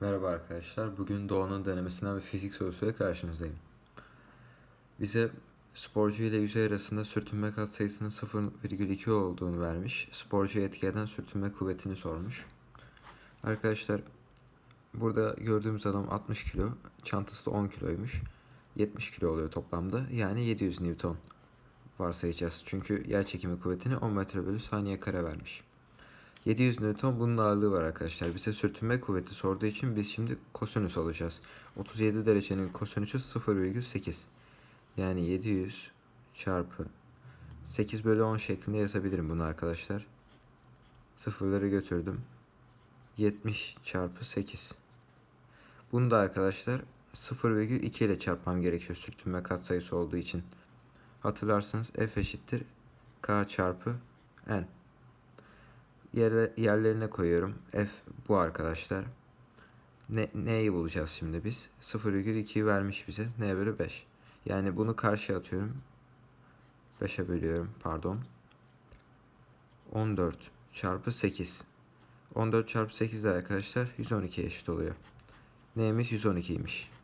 Merhaba arkadaşlar. Bugün Doğan'ın denemesinden bir fizik sorusuyla karşınızdayım. Bize sporcu ile yüzey arasında sürtünme katsayısının 0,2 olduğunu vermiş. Sporcuyu etki sürtünme kuvvetini sormuş. Arkadaşlar burada gördüğümüz adam 60 kilo, çantası da 10 kiloymuş. 70 kilo oluyor toplamda. Yani 700 Newton varsayacağız. Çünkü yer çekimi kuvvetini 10 metre bölü saniye kare vermiş. 700 Newton bunun ağırlığı var arkadaşlar. Bize sürtünme kuvveti sorduğu için biz şimdi kosinüs alacağız. 37 derecenin kosinüsü 0,8. Yani 700 çarpı 8 bölü 10 şeklinde yazabilirim bunu arkadaşlar. Sıfırları götürdüm. 70 çarpı 8. Bunu da arkadaşlar 0,2 ile çarpmam gerekiyor sürtünme katsayısı olduğu için. Hatırlarsanız F eşittir K çarpı N yere, yerlerine koyuyorum. F bu arkadaşlar. Ne, neyi bulacağız şimdi biz? 0,2'yi vermiş bize. N bölü 5. Yani bunu karşıya atıyorum. 5'e bölüyorum. Pardon. 14 çarpı 8. 14 çarpı 8 de arkadaşlar 112 eşit oluyor. N'miz 112'ymiş.